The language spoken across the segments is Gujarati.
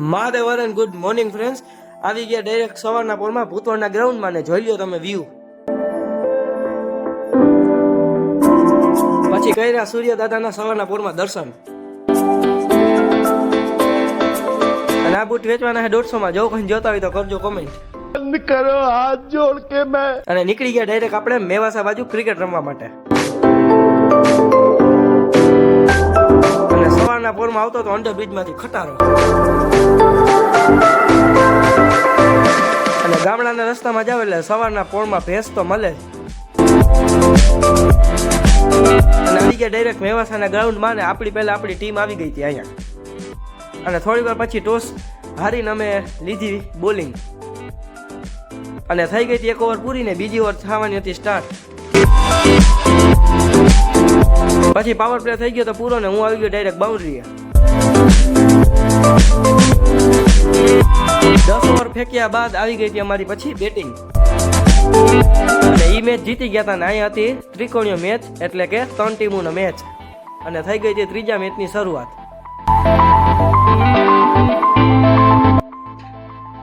મહાદેવર એન્ડ ગુડ મોર્નિંગ ફ્રેન્ડ્સ આવી ગયા ડાયરેક્ટ સવારના પોરમાં ભૂતવળના ગ્રાઉન્ડમાં ને જોઈ લો તમે વ્યૂ પછી કર્યા સૂર્ય દાદાના સવારના પોરમાં દર્શન. અને આ બૂટ વેચવાના છે દોઢસો માં જો કોઈ જોતા હોય તો કરજો કોમેન્ટ કરો હાથ જોડ કે મેં. અને નીકળી ગયા ડાયરેક્ટ આપણે મેવાસા બાજુ ક્રિકેટ રમવા માટે. સવારના આવતો તો અંડર બ્રિજમાંથી ખટારો. અને ગામડાના રસ્તામાં જાવ એટલે સવારના પોળમાં ભેંસ તો મળે. અને આવી ડાયરેક્ટ મેવાસાના ગ્રાઉન્ડમાં ને આપણી પહેલા આપણી ટીમ આવી ગઈ હતી અહીંયા. અને થોડી વાર પછી ટોસ હારીને અમે લીધી બોલિંગ અને થઈ ગઈ હતી એક ઓવર પૂરી ને બીજી ઓવર થવાની હતી સ્ટાર્ટ પછી પાવર પ્લે થઈ ગયો તો પૂરો ને હું આવી ગયો ડાયરેક્ટ બાઉન્ડ્રીએ દસ ઓવર ફેંક્યા બાદ આવી ગઈ હતી અમારી પછી બેટિંગ અને એ મેચ જીતી ગયા હતા ને અહીંયા હતી ત્રિકોણીય મેચ એટલે કે ત્રણ ટીમોનો મેચ અને થઈ ગઈ હતી ત્રીજા મેચની શરૂઆત.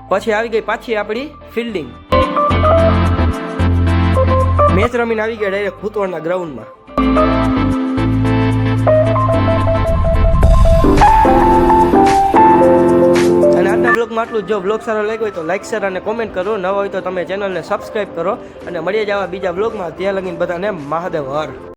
પછી આવી ગઈ પાછી આપણી ફિલ્ડિંગ મેચ રમીને આવી ગયા ડાયરેક્ટ ભૂતવળના ગ્રાઉન્ડમાં અને આટલું જો. બ્લોગ સારો લાગ્યો હોય તો લાઇક શેર અને કોમેન્ટ કરો. નવા હોય તો તમે ચેનલને સબસ્ક્રાઇબ કરો. અને મળીએ જ આવા બીજા બ્લોગમાં ત્યાં લગીને બધાને મહાદેવ હર.